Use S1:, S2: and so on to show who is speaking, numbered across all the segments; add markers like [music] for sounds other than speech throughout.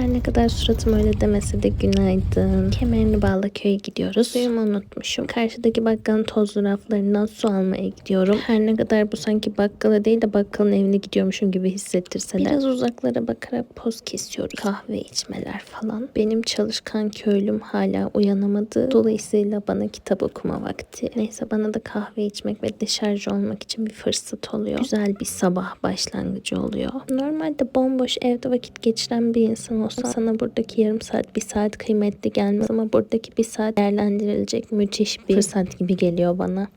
S1: Her ne kadar suratım öyle demese de günaydın. Kemerini bağla köye gidiyoruz. Suyumu unutmuşum. Karşıdaki bakkalın tozlu raflarından su almaya gidiyorum. Her ne kadar bu sanki bakkala değil de bakkalın evine gidiyormuşum gibi hissettirse de. Biraz uzaklara bakarak poz kesiyoruz. Kahve içmeler falan. Benim çalışkan köylüm hala uyanamadı. Dolayısıyla bana kitap okuma vakti. Neyse bana da kahve içmek ve deşarj olmak için bir fırsat oluyor. Güzel bir sabah başlangıcı oluyor. Normalde bomboş evde vakit geçiren bir insan olsa sana buradaki yarım saat, bir saat kıymetli gelmez ama buradaki bir saat değerlendirilecek müthiş bir fırsat gibi geliyor bana.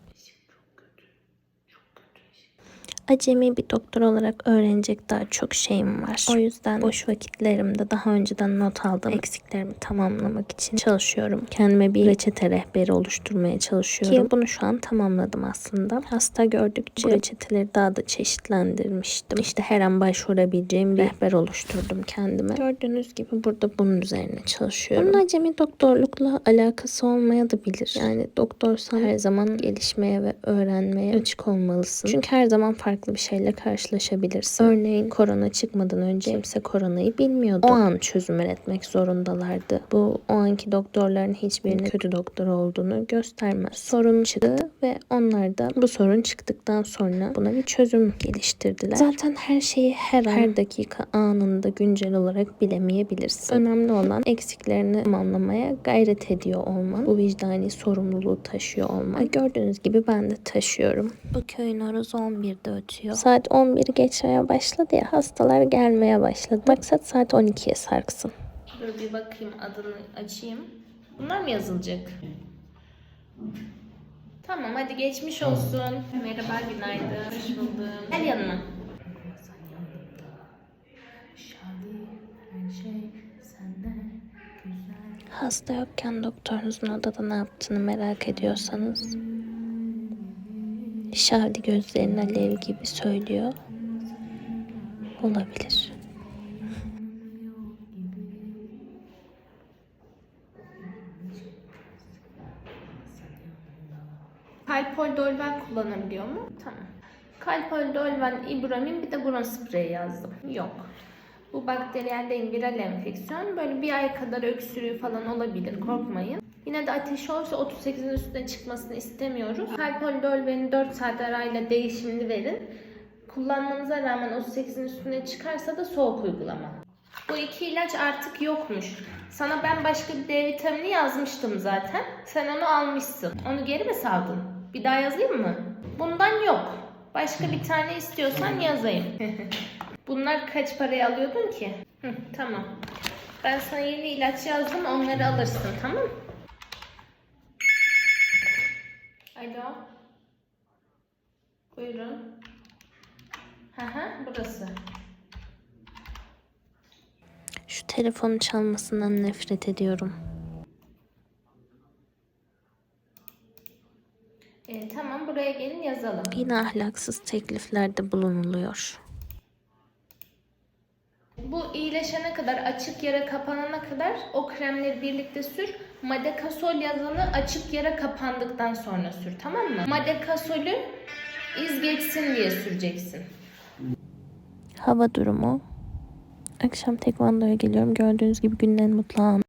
S1: Acemi bir doktor olarak öğrenecek daha çok şeyim var. O yüzden boş vakitlerimde daha önceden not aldığım eksiklerimi tamamlamak için çalışıyorum. Kendime bir reçete rehberi oluşturmaya çalışıyorum. Ki bunu şu an tamamladım aslında. Hasta gördükçe reçeteleri daha da çeşitlendirmiştim. İşte her an başvurabileceğim bir rehber oluşturdum kendime. Gördüğünüz gibi burada bunun üzerine çalışıyorum. Bunun acemi doktorlukla alakası olmaya da bilir. Yani doktorsan her zaman gelişmeye ve öğrenmeye açık olmalısın. Çünkü her zaman farklı bir şeyle karşılaşabilirsin. Örneğin korona çıkmadan önce kimse koronayı bilmiyordu. O an çözüm üretmek zorundalardı. Bu o anki doktorların hiçbirinin kötü doktor olduğunu göstermez. Sorun çıktı ve onlar da bu sorun çıktıktan sonra buna bir çözüm geliştirdiler. Zaten her şeyi her an, her dakika anında güncel olarak bilemeyebilirsin. Önemli olan eksiklerini tamamlamaya gayret ediyor olman. Bu vicdani sorumluluğu taşıyor olman. Gördüğünüz gibi ben de taşıyorum. Bu köyün horozu 11'de ötüyor. Saat 11'i geçmeye başladı ya hastalar gelmeye başladı. Maksat saat 12'ye sarksın.
S2: Dur bir bakayım adını açayım. Bunlar mı yazılacak? Tamam hadi geçmiş olsun. Merhaba günaydın. Hoş buldum. Gel yanıma.
S1: Hasta yokken doktorunuzun odada ne yaptığını merak ediyorsanız Şadi gözlerin alev gibi söylüyor. Olabilir.
S2: Kalpol Dolven kullanabiliyor mu? Tamam. Kalpol Dolven, İbramin bir de burun spreyi yazdım. Yok. Bu bakteriyel değil viral enfeksiyon. Böyle bir ay kadar öksürüğü falan olabilir. Korkmayın. Yine de ateşi olsa 38'in üstüne çıkmasını istemiyoruz. Kalpol Dolven'i 4 saat arayla değişimini verin. Kullanmanıza rağmen 38'in üstüne çıkarsa da soğuk uygulama. Bu iki ilaç artık yokmuş. Sana ben başka bir D vitamini yazmıştım zaten. Sen onu almışsın. Onu geri mi saldın? Bir daha yazayım mı? Bundan yok. Başka bir tane istiyorsan yazayım. [laughs] Bunlar kaç paraya alıyordun ki? Hı, tamam. Ben sana yeni ilaç yazdım onları alırsın tamam Alo. Buyurun. Hı burası.
S1: Şu telefonun çalmasından nefret ediyorum.
S2: Ee, tamam buraya gelin yazalım.
S1: Yine ahlaksız tekliflerde bulunuluyor.
S2: Bu iyileşene kadar açık yara kapanana kadar o kremleri birlikte sür. Madekasol yazanı açık yara kapandıktan sonra sür tamam mı? Madekasolü iz geçsin diye süreceksin.
S1: Hava durumu. Akşam tekvandoya geliyorum. Gördüğünüz gibi günün en mutlu anı.